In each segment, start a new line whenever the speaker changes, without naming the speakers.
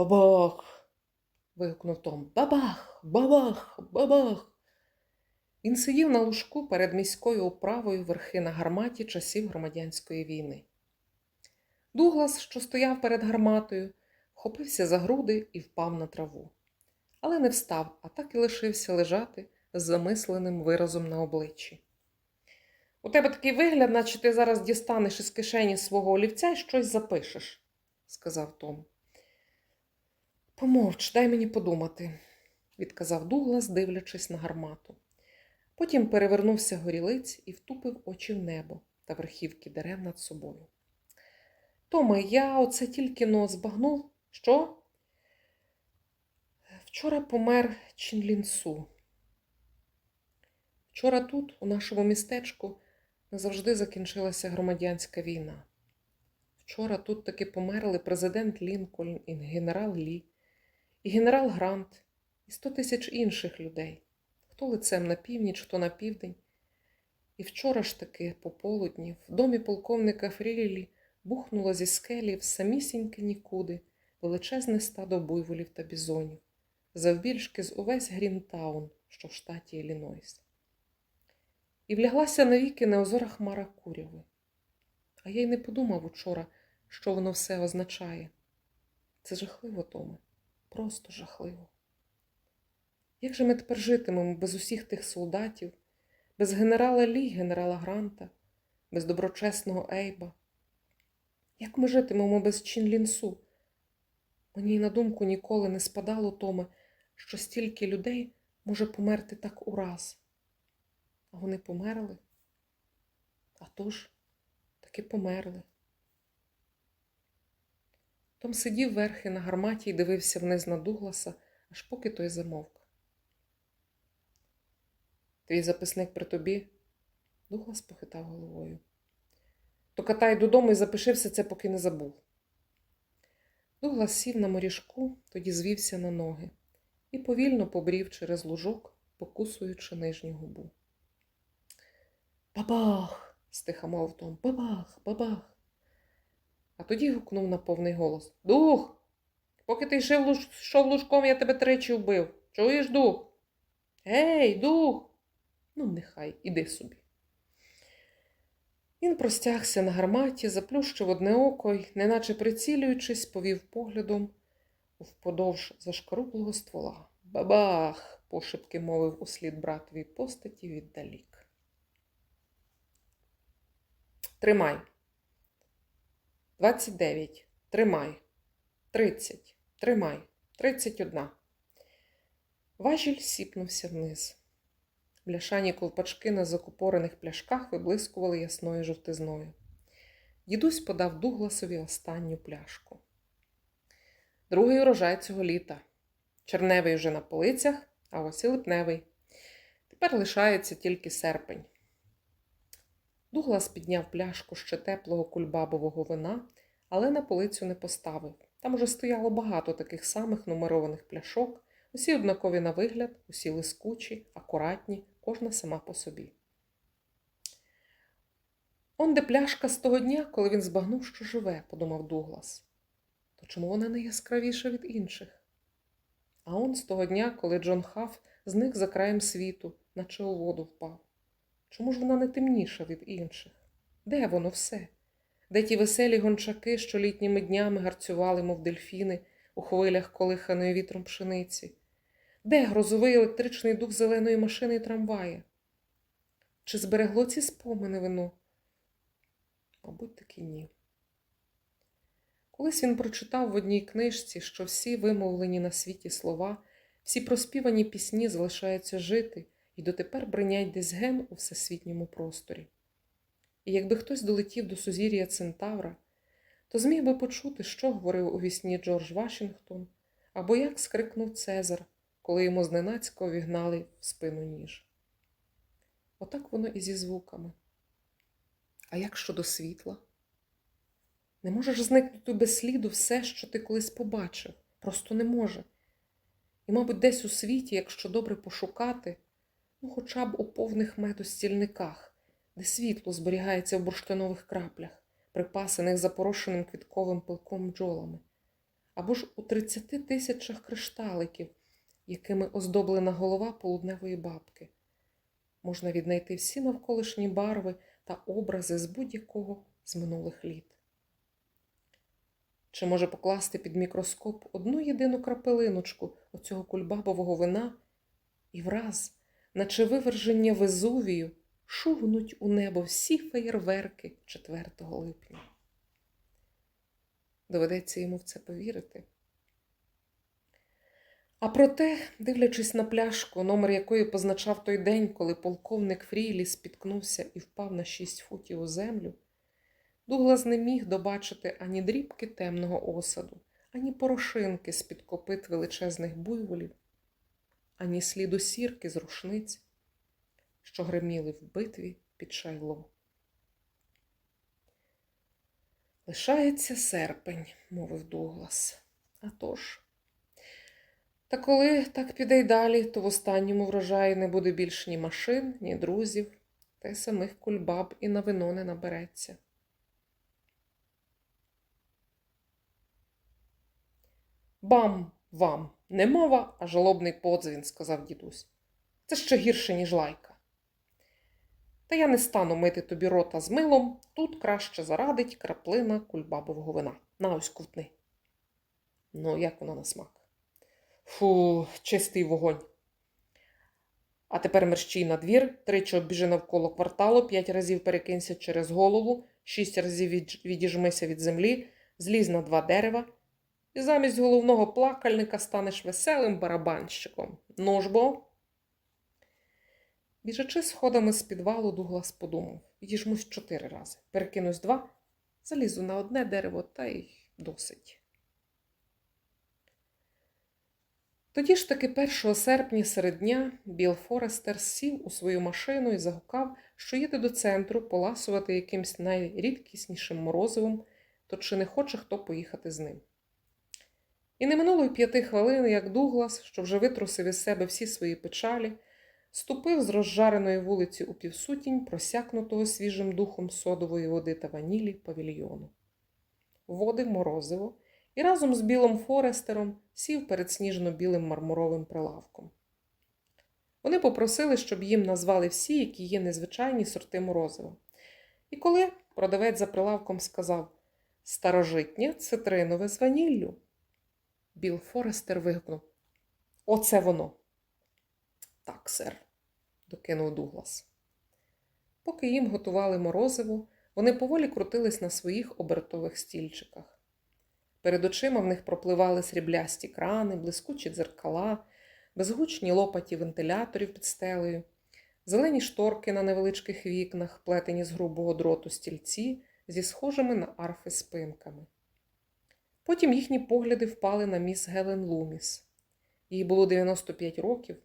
Бабах. вигукнув Том. Бабах, бабах, бабах. Він сидів на лужку перед міською управою верхи на гарматі часів громадянської війни. Дуглас, що стояв перед гарматою, вхопився за груди і впав на траву. Але не встав, а так і лишився лежати з замисленим виразом на обличчі. У тебе такий вигляд, наче ти зараз дістанеш із кишені свого олівця і щось запишеш, сказав Том. Помовч, дай мені подумати, відказав Дуглас, дивлячись на гармату. Потім перевернувся горілиць і втупив очі в небо та верхівки дерев над собою. Томе, я оце тільки но збагнув, що? Вчора помер Чінлінсу. Вчора тут, у нашому містечку, назавжди закінчилася громадянська війна. Вчора тут таки померли президент Лінкольн і генерал Лі, і генерал Грант, і сто тисяч інших людей, хто лицем на північ, хто на південь. І вчора ж таки, пополудні, в домі полковника Фрілі бухнуло зі скелі в самісіньке нікуди величезне стадо буйволів та бізонів, завбільшки з увесь Грінтаун, що в штаті Іллінойс. І вляглася навіки неозора хмара куряви. А я й не подумав учора, що воно все означає. Це жахливо, Томе, просто жахливо. Як же ми тепер житимемо без усіх тих солдатів, без генерала Лі, генерала Гранта, без доброчесного Ейба? Як ми житимемо без Чінлінсу? Мені й на думку ніколи не спадало Томе, що стільки людей може померти так ураз. А вони померли? А тож, таки померли. Том сидів верхи на гарматі і дивився вниз на Дугласа, аж поки той замовк. Твій записник при тобі? Дуглас похитав головою. То катай додому і запиши все це, поки не забув. Дуглас сів на моріжку, тоді звівся на ноги і повільно побрів через лужок, покусуючи нижню губу. Бабах! стиха мовив Том. Бабах, бабах. А тоді гукнув на повний голос Дух! Поки ти йшов, луж... лужком, я тебе тричі вбив. Чуєш, дух? Гей, дух! Ну, нехай, іди собі. Він простягся на гарматі, заплющив одне око й, неначе прицілюючись, повів поглядом вподовж зашкарублого ствола. Бабах! пошепки мовив услід братовій постаті віддалік. Тримай. 29. Тримай. 30. Тримай. 31. Важіль сіпнувся вниз. Бляшані ковпачки на закупорених пляшках виблискували ясною жовтизною. Дідусь подав Дугласові останню пляшку. Другий урожай цього літа. Черневий вже на полицях, а ось і липневий. Тепер лишається тільки серпень. Дуглас підняв пляшку ще теплого кульбабового вина, але на полицю не поставив. Там уже стояло багато таких самих нумерованих пляшок, усі однакові на вигляд, усі лискучі, акуратні, кожна сама по собі. Он де пляшка з того дня, коли він збагнув, що живе, подумав Дуглас. То чому вона не яскравіша від інших? А он з того дня, коли Джон Хаф зник за краєм світу, наче у воду впав. Чому ж вона не темніша від інших? Де воно все? Де ті веселі гончаки, що літніми днями гарцювали, мов дельфіни, у хвилях колиханої вітром пшениці? Де грозовий електричний дух зеленої машини і трамвая? Чи зберегло ці спомини вино? Мабуть, таки ні. Колись він прочитав в одній книжці, що всі вимовлені на світі слова, всі проспівані пісні залишаються жити і дотепер бринять десь ген у всесвітньому просторі. І якби хтось долетів до сузір'я Центавра, то зміг би почути, що говорив у вісні Джордж Вашингтон, або як скрикнув Цезар, коли йому зненацька увігнали в спину ніж. Отак воно і зі звуками. А як щодо світла? Не можеш зникнути без сліду все, що ти колись побачив. Просто не може. І, мабуть, десь у світі, якщо добре пошукати, ну хоча б у повних медостільниках, де світло зберігається в бурштинових краплях, припасених запорошеним квітковим пилком бджолами, або ж у 30 тисячах кришталиків, якими оздоблена голова полудневої бабки. Можна віднайти всі навколишні барви та образи з будь-якого з минулих літ. Чи може покласти під мікроскоп одну єдину крапелиночку оцього кульбабового вина і враз, наче виверження Везувію, шугнуть у небо всі феєрверки 4 липня. Доведеться йому в це повірити. А проте, дивлячись на пляшку, номер якої позначав той день, коли полковник Фрілі спіткнувся і впав на шість футів у землю, Дуглас не міг добачити ані дрібки темного осаду, ані порошинки з-під копит величезних буйволів, ані сліду сірки з рушниць, що гриміли в битві під шайло. Лишається серпень, мовив Дуглас. А тож. Та коли так піде й далі, то в останньому врожаї не буде більш ні машин, ні друзів, та й самих кульбаб і на вино не набереться. Бам вам! Не мова, а жалобний подзвін, сказав дідусь. Це ще гірше, ніж лайка. Та я не стану мити тобі рота з милом, тут краще зарадить краплина кульбабового вина. На ось ковтни. Ну, як воно на смак? Фу, чистий вогонь. А тепер мерщій на двір, тричі обіжи навколо кварталу, п'ять разів перекинься через голову, шість разів відіжмися від землі, злізь на два дерева, і замість головного плакальника станеш веселим барабанщиком. Ну ж бо. Біжачи сходами з підвалу, Дуглас подумав: відіжмусь чотири рази, перекинусь два, залізу на одне дерево та й досить. Тоді ж таки 1 серпня серед дня Біл Форестер сів у свою машину і загукав, що їде до центру поласувати якимсь найрідкіснішим морозивом, то чи не хоче хто поїхати з ним. І не минуло й п'яти хвилин, як Дуглас, що вже витрусив із себе всі свої печалі, ступив з розжареної вулиці у півсутінь, просякнутого свіжим духом содової води та ванілі павільйону. Води морозиво і разом з білим Форестером сів перед сніжно-білим мармуровим прилавком. Вони попросили, щоб їм назвали всі, які є незвичайні сорти морозива. І коли продавець за прилавком сказав старожитнє цитринове з ваніллю, Біл Форестер вигукнув Оце воно. Так, сер, докинув Дуглас. Поки їм готували морозиво, вони поволі крутились на своїх обертових стільчиках. Перед очима в них пропливали сріблясті крани, блискучі дзеркала, безгучні лопаті вентиляторів під стелею, зелені шторки на невеличких вікнах, плетені з грубого дроту стільці зі схожими на арфи спинками. Потім їхні погляди впали на міс Гелен Луміс. Їй було 95 років.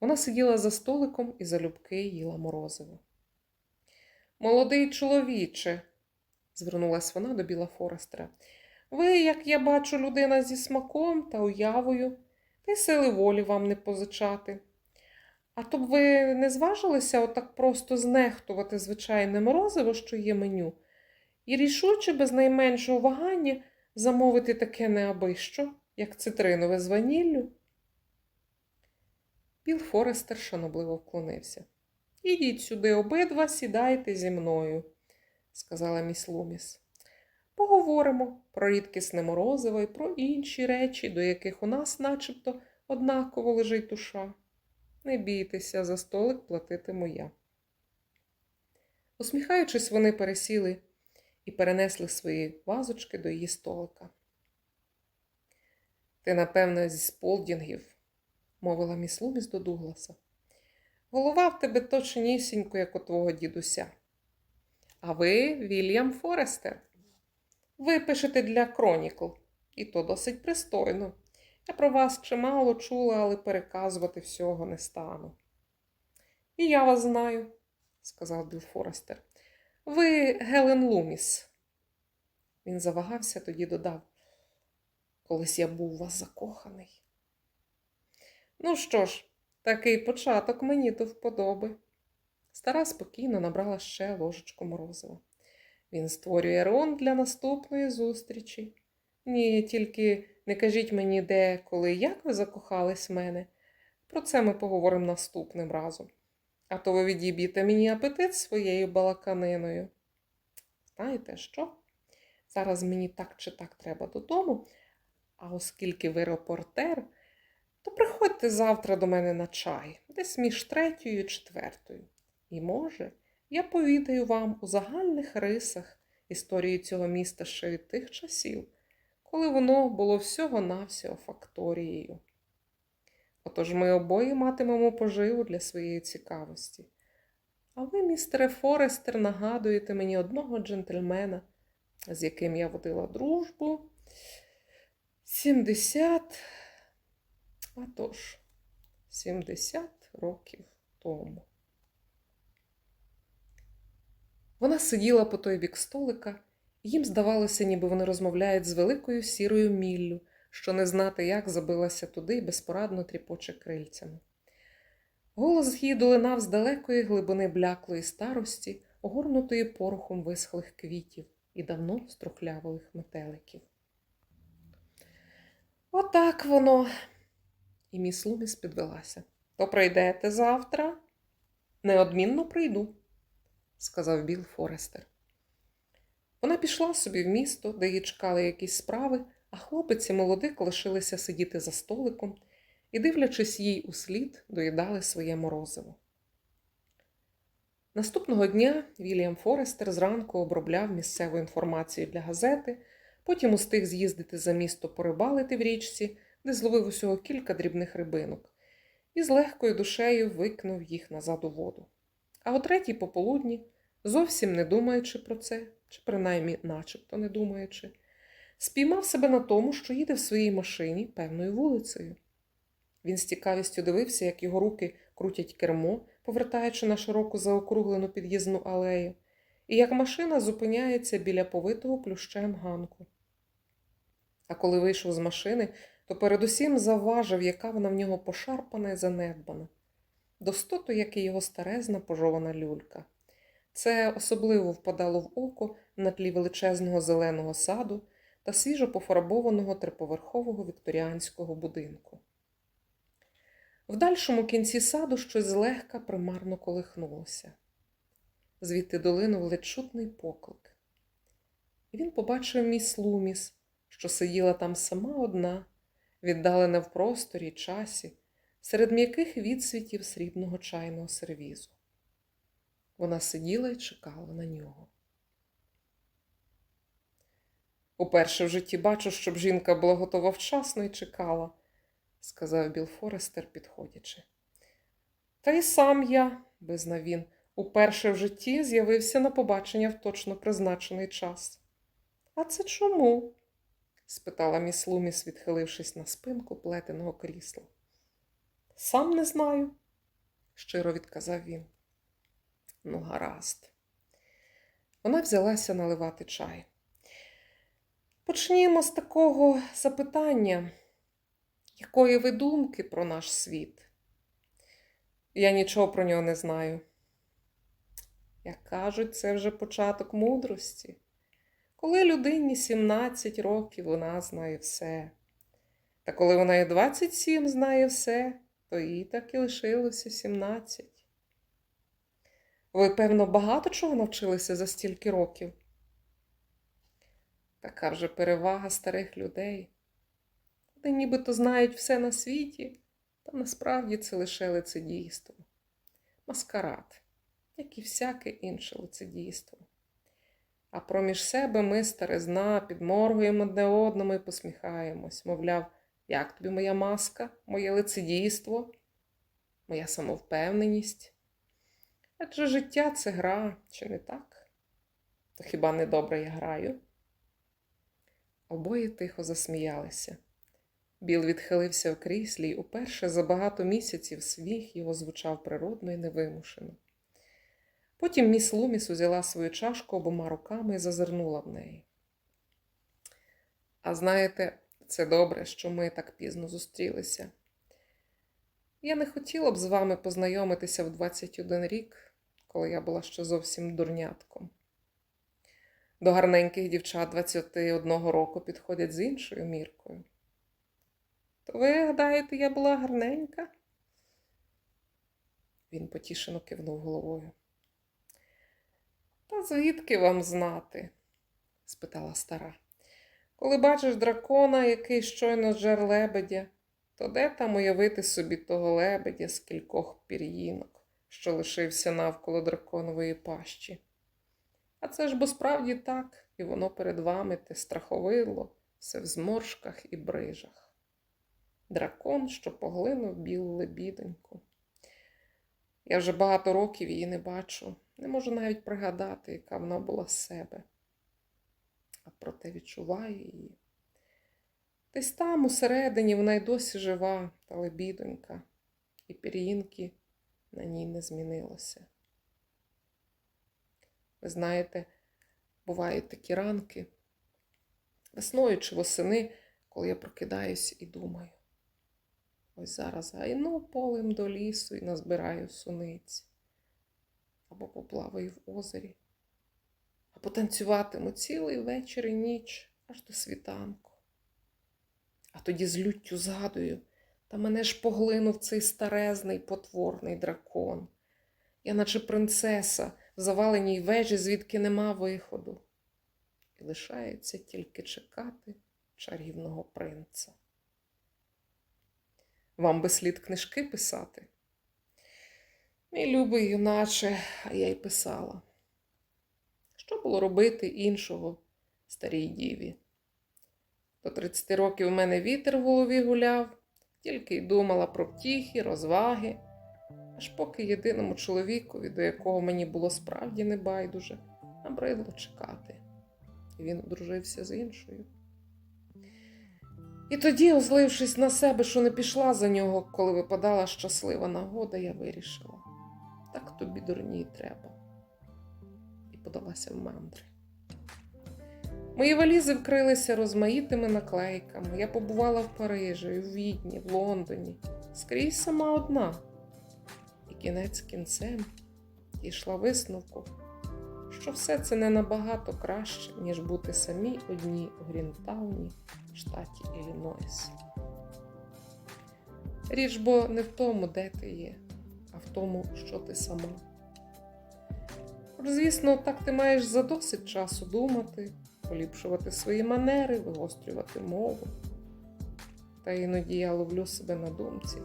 Вона сиділа за столиком і залюбки їла морозиво. Молодий чоловіче, звернулась вона до Біла Форестера. Ви, як я бачу, людина зі смаком та уявою, та й сили волі вам не позичати. А то б ви не зважилися отак просто знехтувати звичайне морозиво, що є меню, і рішуче, без найменшого вагання, замовити таке неабищо, як цитринове з ваніллю. Біл Форестер шанобливо вклонився. Ідіть сюди обидва, сідайте зі мною, сказала міс Луміс. Поговоримо про рідкісне морозиво і про інші речі, до яких у нас начебто однаково лежить душа. Не бійтеся, за столик платитиму я. Усміхаючись, вони пересіли і перенесли свої вазочки до її столика. Ти, напевно, зі сполдінгів, мовила міс Луміс до Дугласа. Голова в тебе точнісінько, як у твого дідуся. А ви Вільям Форестер. Ви пишете для Кронікл, і то досить пристойно. Я про вас чимало чула, але переказувати всього не стану. І я вас знаю, сказав Біл Форестер. Ви Гелен Луміс. Він завагався, тоді додав. Колись я був у вас закоханий. Ну що ж, такий початок мені до вподоби. Стара спокійно набрала ще ложечку морозива. Він створює рон для наступної зустрічі. Ні, тільки не кажіть мені, де, коли, як ви закохались в мене. Про це ми поговоримо наступним разом. А то ви відіб'єте мені апетит своєю балаканиною. Знаєте що? Зараз мені так чи так треба додому, а оскільки ви репортер, то приходьте завтра до мене на чай, десь між третьою і четвертою. І, може, я повідаю вам у загальних рисах історію цього міста ще від тих часів, коли воно було всього-навсього факторією. Отож ми обоє матимемо поживу для своєї цікавості. А ви, містере Форестер, нагадуєте мені одного джентльмена, з яким я водила дружбу. 70, а тож, 70 років тому. Вона сиділа по той бік столика, і їм здавалося, ніби вони розмовляють з великою сірою міллю, що не знати, як забилася туди і безпорадно тріпоче крильцями. Голос її долинав з далекої глибини бляклої старості, огорнутої порохом висхлих квітів і давно струхлявилих метеликів. Отак воно. І міс Луміс підвелася. То прийдете завтра? Неодмінно прийду, сказав Біл Форестер. Вона пішла собі в місто, де її чекали якісь справи, а хлопець і молодик лишилися сидіти за столиком і, дивлячись їй у слід, доїдали своє морозиво. Наступного дня Вільям Форестер зранку обробляв місцеву інформацію для газети, потім устиг з'їздити за місто порибалити в річці, де зловив усього кілька дрібних рибинок, і з легкою душею викнув їх назад у воду. А о третій пополудні, зовсім не думаючи про це, чи принаймні начебто не думаючи, спіймав себе на тому, що їде в своїй машині певною вулицею. Він з цікавістю дивився, як його руки крутять кермо, повертаючи на широку заокруглену під'їзну алею, і як машина зупиняється біля повитого плющем ганку. А коли вийшов з машини, то передусім завважив, яка вона в нього пошарпана і занедбана, достоту, як і його старезна пожована люлька. Це особливо впадало в око на тлі величезного зеленого саду та свіжо пофарбованого триповерхового вікторіанського будинку. В дальшому кінці саду щось злегка примарно колихнулося. Звідти долинув ледь чутний поклик. І він побачив міс Луміс, що сиділа там сама одна, віддалена в просторі й часі, серед м'яких відсвітів срібного чайного сервізу. Вона сиділа і чекала на нього. Уперше в житті бачу, щоб жінка була готова вчасно і чекала, сказав Біл Форестер, підходячи. Та й сам я, визнав він, уперше в житті з'явився на побачення в точно призначений час. А це чому? спитала міс Луміс, відхилившись на спинку плетеного крісла. Сам не знаю, щиро відказав він. Ну, гаразд. Вона взялася наливати чай. Почнімо з такого запитання, якої ви думки про наш світ? Я нічого про нього не знаю. Як кажуть, це вже початок мудрості. Коли людині 17 років, вона знає все. Та коли вона і 27 знає все, то їй так і лишилося 17. Ви, певно, багато чого навчилися за стільки років? Така вже перевага старих людей. Вони нібито знають все на світі, та насправді це лише лицедійство, маскарад, як і всяке інше лицедійство. А проміж себе ми, старизна, підморгуємо одне одному і посміхаємось, мовляв, як тобі моя маска, моє лицедійство, моя самовпевненість. Адже життя це гра, чи не так? То хіба не добре я граю? Обоє тихо засміялися. Біл відхилився в кріслі, і уперше за багато місяців сміх його звучав природно і невимушено. Потім міс Луміс узяла свою чашку обома руками і зазирнула в неї. А знаєте, це добре, що ми так пізно зустрілися. Я не хотіла б з вами познайомитися в 21 рік, коли я була ще зовсім дурнятком. До гарненьких дівчат 21 року підходять з іншою міркою. То ви гадаєте, я була гарненька? Він потішено кивнув головою. Та звідки вам знати? спитала стара. Коли бачиш дракона, який щойно жер лебедя, то де там уявити собі того лебедя з кількох пір'їнок, що лишився навколо драконової пащі? А це ж бо справді так, і воно перед вами те страховидло, все в зморшках і брижах. Дракон, що поглинув білу лебідоньку. Я вже багато років її не бачу, не можу навіть пригадати, яка вона була з себе. А проте відчуваю її. Десь там, усередині, вона й досі жива, та лебідонька, і пір'їнки на ній не змінилося. Ви знаєте, бувають такі ранки, весною чи восени, коли я прокидаюсь і думаю. Ось зараз гайну полем до лісу і назбираю суниць. Або поплаваю в озері, або танцюватиму цілий вечір і ніч аж до світанку. А тоді з люттю згадую, та мене ж поглинув цей старезний потворний дракон. Я, наче принцеса, в заваленій вежі, звідки нема виходу. І лишається тільки чекати чарівного принца. Вам би слід книжки писати? Мій любий юначе, а я й писала. Що було робити іншого старій діві? До 30 років у мене вітер в голові гуляв, тільки й думала про втіхи, розваги, аж поки єдиному чоловікові, до якого мені було справді небайдуже, набридло чекати. І він одружився з іншою. І тоді, озлившись на себе, що не пішла за нього, коли випадала щаслива нагода, я вирішила. Так тобі дурні треба. І подалася в мандри. Мої валізи вкрилися розмаїтими наклейками. Я побувала в Парижі, в Відні, в Лондоні, скрізь сама одна. Кінець кінцем дійшла висновку, що все це не набагато краще, ніж бути самій одній у Грінтауні, штаті Іллінойс. Річ бо не в тому, де ти є, а в тому, що ти сама. Звісно, так ти маєш за досить часу думати, поліпшувати свої манери, вигострювати мову. Та іноді я ловлю себе на думці,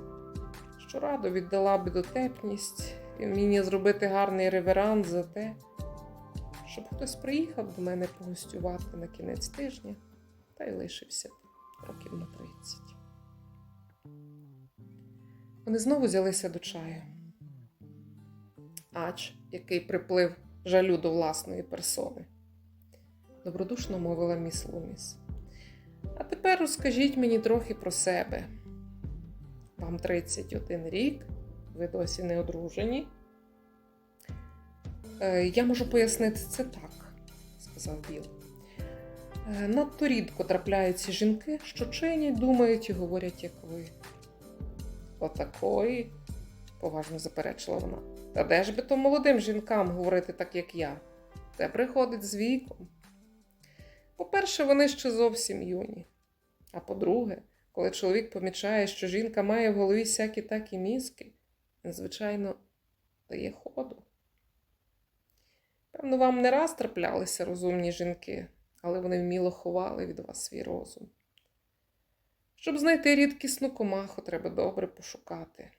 що радо віддала би дотепність і вміння зробити гарний реверанс за те, щоб хтось приїхав до мене погостювати на кінець тижня та й лишився років на 30. Вони знову взялися до чаю. Ач, який приплив жалю до власної персони, добродушно мовила міс Луміс. А тепер розкажіть мені трохи про себе. Вам 31 рік, ви досі не одружені. Е, Я можу пояснити це так, сказав Біл. Е, Надто рідко трапляються жінки, що чинять, думають і говорять, як ви. Отакої, поважно заперечила вона. Та де ж би то молодим жінкам говорити так, як я? Це приходить з віком. По-перше, вони ще зовсім юні. А по-друге, коли чоловік помічає, що жінка має в голові всякі такі мізки, він, звичайно, дає ходу. Певно, вам не раз траплялися розумні жінки, але вони вміло ховали від вас свій розум. Щоб знайти рідкісну комаху, треба добре пошукати,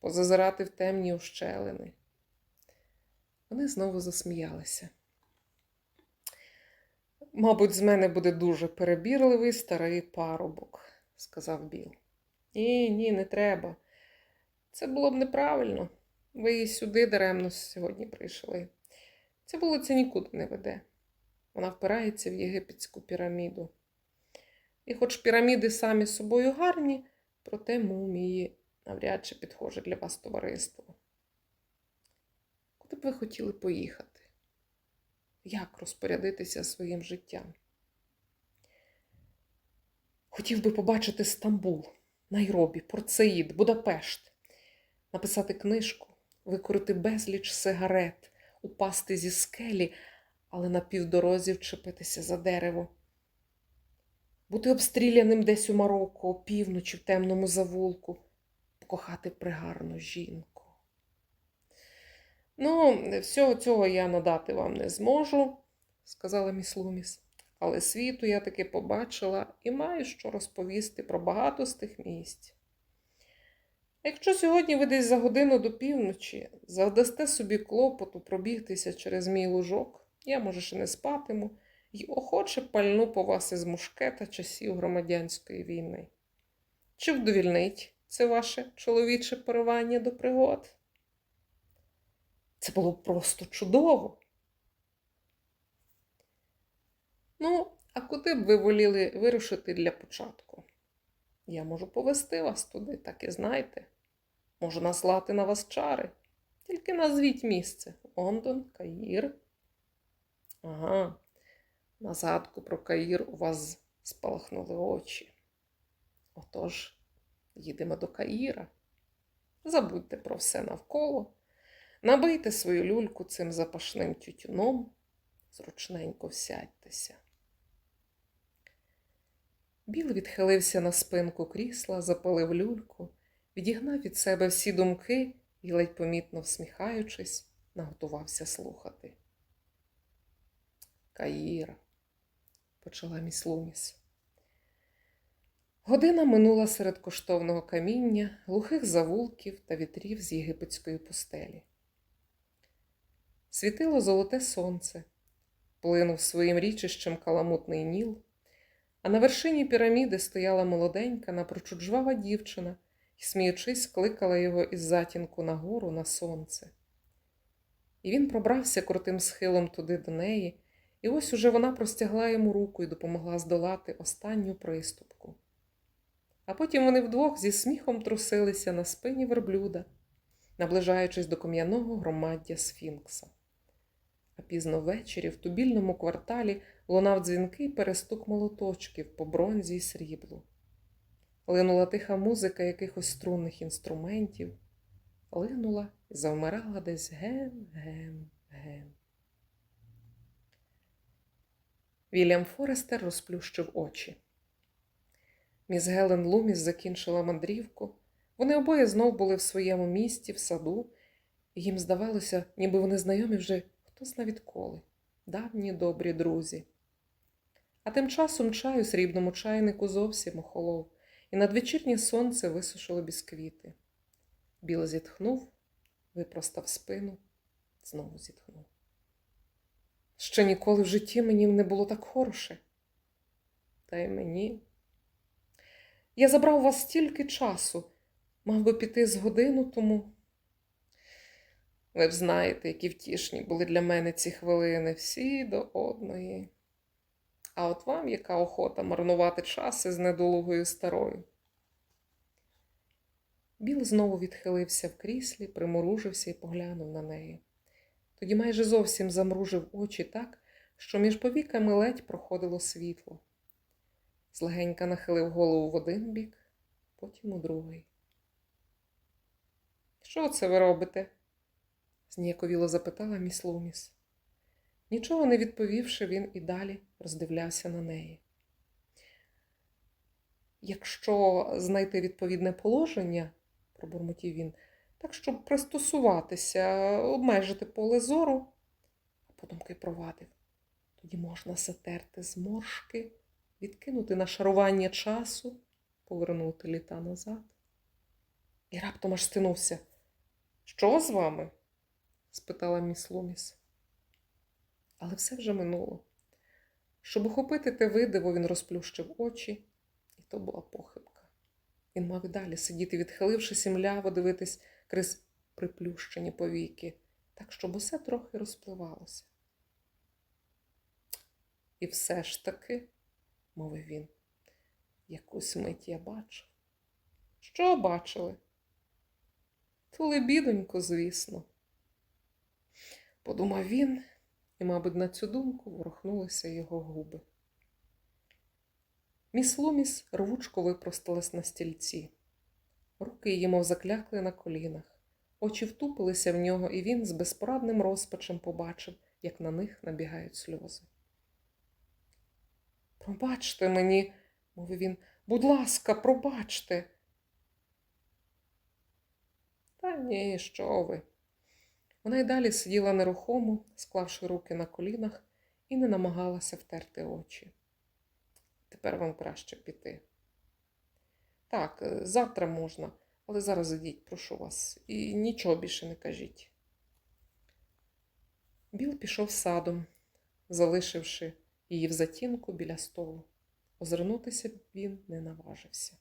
позазирати в темні ущелини. Вони знову засміялися. Мабуть, з мене буде дуже перебірливий старий парубок, сказав Біл. Ні, ні, не треба. Це було б неправильно. Ви сюди даремно сьогодні прийшли. Ця вулиця нікуди не веде. Вона впирається в єгипетську піраміду. І хоч піраміди самі собою гарні, проте мумії навряд чи підхоже для вас товариство. Куди б ви хотіли поїхати? Як розпорядитися своїм життям? Хотів би побачити Стамбул, Найробі, Порцеїд, Будапешт, написати книжку, викорити безліч сигарет, упасти зі скелі, але на півдорозі вчепитися за дерево. Бути обстріляним десь у Марокко, опівночі в темному завулку, покохати пригарну жінку. Ну, всього цього я надати вам не зможу, сказала міс Луміс, але світу я таки побачила і маю що розповісти про багато з тих місць. Якщо сьогодні ви десь за годину до півночі завдасте собі клопоту пробігтися через мій лужок, я, може, ще не спатиму, і охоче пальну по вас із мушкета часів громадянської війни. Чи вдовільнить це ваше чоловіче поривання до пригод? Це було просто чудово. Ну, а куди б ви воліли вирушити для початку? Я можу повести вас туди, так і знайте. Можу наслати на вас чари. Тільки назвіть місце. Лондон, Каїр. Ага, на згадку про Каїр у вас спалахнули очі. Отож, їдемо до Каїра. Забудьте про все навколо, набийте свою люльку цим запашним тютюном, зручненько всядьтеся. Біл відхилився на спинку крісла, запалив люльку, відігнав від себе всі думки і, ледь помітно всміхаючись, наготувався слухати. Каїра, почала міс Луміс. Година минула серед коштовного каміння, глухих завулків та вітрів з єгипетської пустелі. Світило золоте сонце, плинув своїм річищем каламутний ніл, а на вершині піраміди стояла молоденька, напрочуд жвава дівчина і, сміючись, кликала його із затінку нагору на сонце. І він пробрався крутим схилом туди до неї, і ось уже вона простягла йому руку і допомогла здолати останню приступку. А потім вони вдвох зі сміхом трусилися на спині верблюда, наближаючись до кам'яного громаддя Сфінкса. А пізно ввечері в тубільному кварталі лунав дзвінкий перестук молоточків по бронзі й сріблу. Линула тиха музика якихось струнних інструментів, линула і завмирала десь ген, ген, ген. Вільям Форестер розплющив очі. Міс Гелен Луміс закінчила мандрівку. Вони обоє знов були в своєму місті, в саду, і їм здавалося, ніби вони знайомі вже хто зна відколи, давні добрі друзі. А тим часом чай у срібному чайнику зовсім охолов, і надвечірнє сонце висушило бісквіти. Біл зітхнув, випростав спину, знову зітхнув. Ще ніколи в житті мені не було так хороше. Та й мені. Я забрав вас стільки часу, мав би піти з годину тому. Ви ж знаєте, які втішні були для мене ці хвилини всі до одної. А от вам яка охота марнувати час із недолугою старою. Біл знову відхилився в кріслі, приморужився і поглянув на неї. Тоді майже зовсім замружив очі так, що між повіками ледь проходило світло. Злегенька нахилив голову в один бік, потім у другий. Що це ви робите? зніяковіло запитала міс Луміс. Нічого не відповівши, він і далі роздивлявся на неї. Якщо знайти відповідне положення, пробурмотів він, так щоб пристосуватися, обмежити поле зору, а подумки провадив, тоді можна затерти зморшки, відкинути на шарування часу, повернути літа назад. І раптом аж стинувся. Що з вами? спитала міс Луміс. Але все вже минуло. Щоб охопити те видиво, він розплющив очі, і то була похибка. Він мав і далі сидіти, відхилившись і мляво дивитись крізь приплющені повіки, так, щоб усе трохи розпливалося. І все ж таки, мовив він, якусь мить я бачив. Що бачили? Ту лебідоньку, звісно. Подумав він, і, мабуть, на цю думку ворухнулися його губи. Міс Луміс рвучко випросталась на стільці. Руки її, мов заклякли на колінах, очі втупилися в нього, і він з безпорадним розпачем побачив, як на них набігають сльози. Пробачте мені, мовив він. Будь ласка, пробачте. Та ні, що ви. Вона й далі сиділа нерухомо, склавши руки на колінах, і не намагалася втерти очі. Тепер вам краще піти. Так, е, завтра можна, але зараз ідіть, прошу вас, і нічого більше не кажіть. Біл пішов садом, залишивши її в затінку біля столу. Озирнутися він не наважився.